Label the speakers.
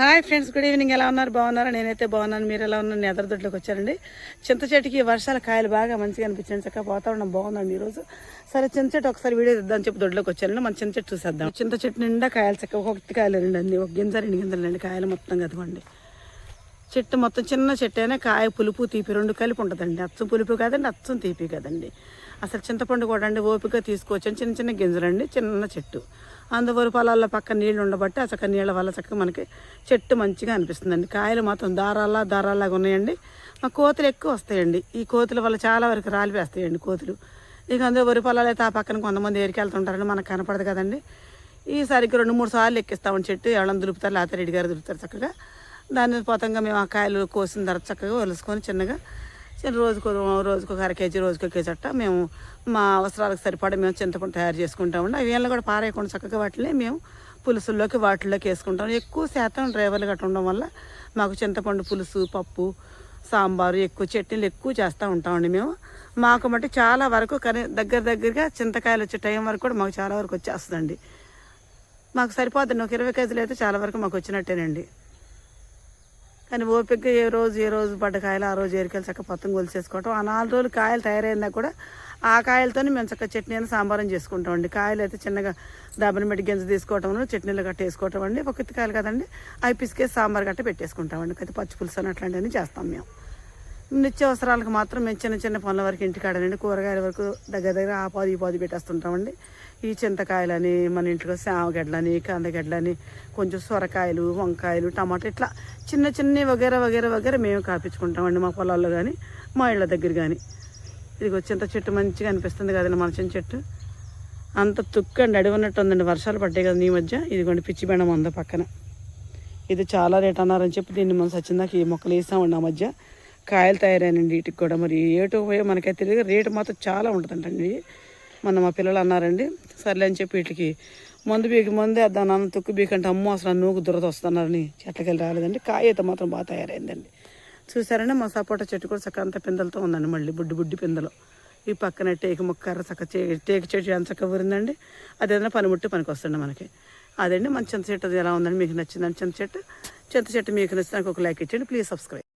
Speaker 1: Hi friends good evening. ఎలా ఉన్నారు? బాగున్నారా? నేనైతే బాగున్నాను. మీరు ఎలా ఉన్నారు? ఎదర దొడ్లోకి వచ్చారండి చింత చెట్టుకి వర్షాల కాయలు బాగా మంచిగా అనిపించండి చక్కగా వాతావరణం బాగుందండి ఈరోజు. సరే చింత చెట్టు ఒకసారి వీడియో ఇద్దామని చెప్పి దొడ్లోకి వచ్చారండి మన చింత చెట్టు చూసేద్దాం. చింత చెట్టు నిండా కాయలు చక్కగా ఒకటి కాయలు రెండు అండి ఒక గింజ రెండు గింజలు అండి కాయలు మొత్తం కదవండి. చెట్టు మొత్తం చిన్న చెట్టు అయినా కాయ పులుపు తీపి రెండు కలిపి ఉంటుందండి. అచ్చం పులుపు కాదండి అచ్చం తీపి కదండి. అసలు చింతపండు కూడా అండి ఓపిక తీసుకోవచ్చు చిన్న చిన్న గింజలండి చిన్న చెట్టు. అందువరకు పొలాల్లో పక్క నీళ్ళు ఉండబట్టి ఆ చక్క నీళ్ళ వల్ల చక్కగా మనకి చెట్టు మంచిగా అనిపిస్తుందండి. కాయలు మాత్రం దారాల్లా దారాల్లాగా ఉన్నాయండి. మా కోతులు ఎక్కువ వస్తాయండి. ఈ కోతుల వల్ల చాలా వరకు రాలిపేస్తాయండి కోతులు. ఇక అందులో వరి పొలాలు అయితే ఆ పక్కన కొంతమంది ఏరికెళ్తుంటారండి మనకు కనపడదు కదండి. ఈసారికి రెండు మూడు సార్లు ఎక్కిస్తామని చెట్టు ఎవరైనా దులుపుతారు లేకపోతే రెడ్డి గారు దులుపుతారు చక్కగా. దాని పోతంగా మేము ఆ కాయలు కోసిన తర్వాత చక్కగా వలుసుకొని చిన్నగా చిన్న రోజుకు రోజుకు అర కేజీ రోజుకు కేజీ అట్ట మేము మా అవసరాలకు సరిపడా మేము చింతపండు తయారు చేసుకుంటామండి. అవి వీళ్ళు కూడా పారేయకుండా చక్కగా వాటిని మేము పులుసుల్లోకి వాటిల్లోకి వేసుకుంటాం. ఎక్కువ శాతం డ్రైవర్లు గట్ట ఉండడం వల్ల మాకు చింతపండు పులుసు పప్పు సాంబారు ఎక్కువ చట్నీలు ఎక్కువ చేస్తూ ఉంటామండి మేము. మాకు మట్టి చాలా వరకు కనీ దగ్గర దగ్గరగా చింతకాయలు వచ్చే టైం వరకు కూడా మాకు చాలా వరకు వచ్చేస్తుందండి. మాకు సరిపోతుంది ఒక ఇరవై కేజీలు అయితే చాలా వరకు మాకు వచ్చినట్టేనండి. కానీ ఓపిక ఏ రోజు ఏ రోజు పడ్డ కాయలు ఆ రోజు ఏరికాయలు చక్క పత్తం కొలిసేసుకోవటం ఆ నాలుగు రోజులు కాయలు తయారైనా కూడా ఆ కాయలతోనే మేము చక్కగా చట్నీ అని సాంబారం చేసుకుంటామండి కాయలు అయితే చిన్నగా దబ్బని పెట్టి గింజ తీసుకోవటం చట్నీలు గట్ట వేసుకోవటం అండి. ఒక కాయలు కదండి. అవి పిసికేసి సాంబార్ గట్ట పెట్టేసుకుంటామండి అయితే పచ్చి పులుసు అని అట్లాంటివన్నీ చేస్తాం మేము. నిత్యావసరాలకు మాత్రం మేము చిన్న చిన్న పనుల వరకు ఇంటికాడనండి. కూరగాయల వరకు దగ్గర దగ్గర ఆ పాది ఈ పాది పెట్టేస్తుంటామండి. ఈ చింతకాయలని మన ఇంట్లో సామగడ్డలని కందగడ్డలని కొంచెం సొరకాయలు వంకాయలు టమాటాలు ఇట్లా చిన్న చిన్న వగేర వగేర వగేర మేము కాపించుకుంటామండి మా పొలాల్లో కానీ మా ఇళ్ళ దగ్గర కానీ ఇదిగో చింత చెట్టు మంచిగా అనిపిస్తుంది కదండి మన చిన్న చెట్టు. అంత తుక్కండి అడిగి ఉన్నట్టు ఉందండి. వర్షాలు పడ్డాయి కదా ఈ మధ్య. ఇదిగోండి పిచ్చి బెండం ఉంది పక్కన. ఇది చాలా రేట్ అన్నారని చెప్పి దీన్ని మనం సచ్చిందాక ఈ మొక్కలు వేసామండి ఆ మధ్య. కాయలు తయారైనండి వీటికి కూడా. మరి ఏటో పోయో మనకైతే తెలియదు. రేటు మాత్రం చాలా ఉంటుందంటండి. మొన్న మా పిల్లలు అన్నారండి సర్లే అని చెప్పి వీటికి మందు బీకి మందే దాని అన్న తుక్కు బీకంటే అమ్మ అసలు నూకు దురద వస్తున్నారని చెట్లకెళ్ళి రాలేదండి. కాయ అయితే మాత్రం బాగా తయారైందండి. చూసారండి మా సపోటా చెట్టు కూడా చక్క అంత పిందలతో ఉందండి. మళ్ళీ బుడ్డి బుడ్డి పిందలు. ఈ పక్కన టేకు మొక్కర చక్క టేకు చెట్టు ఎంత చక్క ఊరిందండి. అదేదైనా పనిముట్టి పనికి వస్తుంది మనకి. అదండి మన చింత చెట్టు ఎలా ఉందండి మీకు నచ్చిందండి చింత చెట్టు. చింత చెట్టు మీకు నచ్చినాక ఒక లైక్ ఇచ్చండి ప్లీజ్ సబ్స్క్రైబ్.